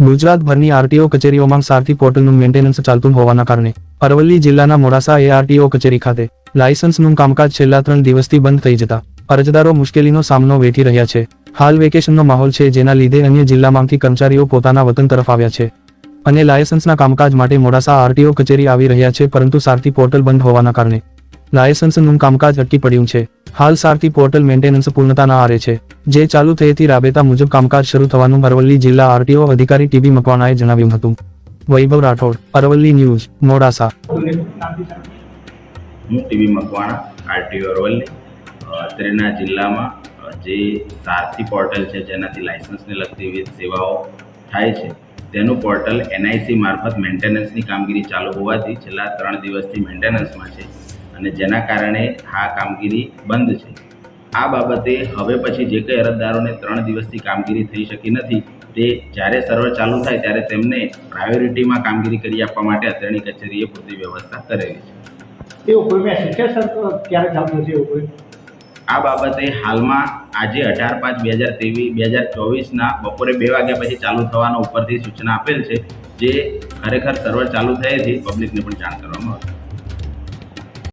ગુજરાતભરની RTO કચેરીઓમાં સારથી પોર્ટલનું maintenance ચાલતું હોવાના કારણે અરવલ્લી જિલ્લાના મોડાસા એ આરટીઓ કચેરી ખાતે લાયસન્સનું કામકાજ છેલ્લા ત્રણ દિવસથી બંધ થઈ જતા અરજદારો મુશ્કેલીનો સામનો વેઠી રહ્યા છે. હાલ વેકેશનનો માહોલ છે જેના લીધે અન્ય જિલ્લામાંથી કર્મચારીઓ પોતાના વતન તરફ આવ્યા છે અને લાયસન્સના કામકાજ માટે મોડાસા આરટીઓ કચેરી આવી રહ્યા છે પરંતુ સારથી પોર્ટલ બંધ હોવાના કારણે લાયસન્સનું કામકાજ અટકી પડ્યું છે. હાલ સારથી પોર્ટલ મેન્ટેનન્સ પૂર્ણતાના આરે છે. જે ચાલુ થયેથી રાબેતા મુજબ કામકાજ શરૂ થવાનું અરવલ્લી જિલ્લા આરટીઓ અધિકારી ટીબી મકવાણાએ જણાવ્યું હતું. વૈભવ રાઠોડ, અરવલ્લી ન્યૂઝ, મોડાસા. હું ટીવી મકવાણા, આરટીઓ અરવલ્લી. અત્રેના જિલ્લામાં જે સારથી પોર્ટલ છે, જેનાથી લાયસન્સને લગતી વિવિધ સેવાઓ થાય છે, તેનું પોર્ટલ એનઆઈસી મારફત મેન્ટેનન્સની કામગીરી ચાલુ હોવાથી છેલ્લા ત્રણ દિવસથી મેન્ટેનન્સમાં છે. અને જેના કારણે આ કામગીરી બંધ છે. આ બાબતે હવે પછી જે કંઈ અરજદારોને ત્રણ દિવસથી કામગીરી થઈ શકી નથી તે જ્યારે સર્વર ચાલુ થાય ત્યારે તેમને પ્રાયોરિટીમાં કામગીરી કરી આપવા માટે અત્રેની કચેરીએ પૂરતી વ્યવસ્થા કરેલી છે. એવું કોઈ મેં સર ક્યારે ચાલુ એવું કોઈ? આ બાબતે હાલમાં આજે અઢાર પાંચ બે હજાર ત્રેવીસ બે હજાર ચોવીસના બપોરે બે વાગ્યા પછી ચાલુ થવાનો ઉપરથી સૂચના આપેલ છે જે ખરેખર સર્વર ચાલુ થયેથી પબ્લિકને પણ જાણ કરવામાં આવશે.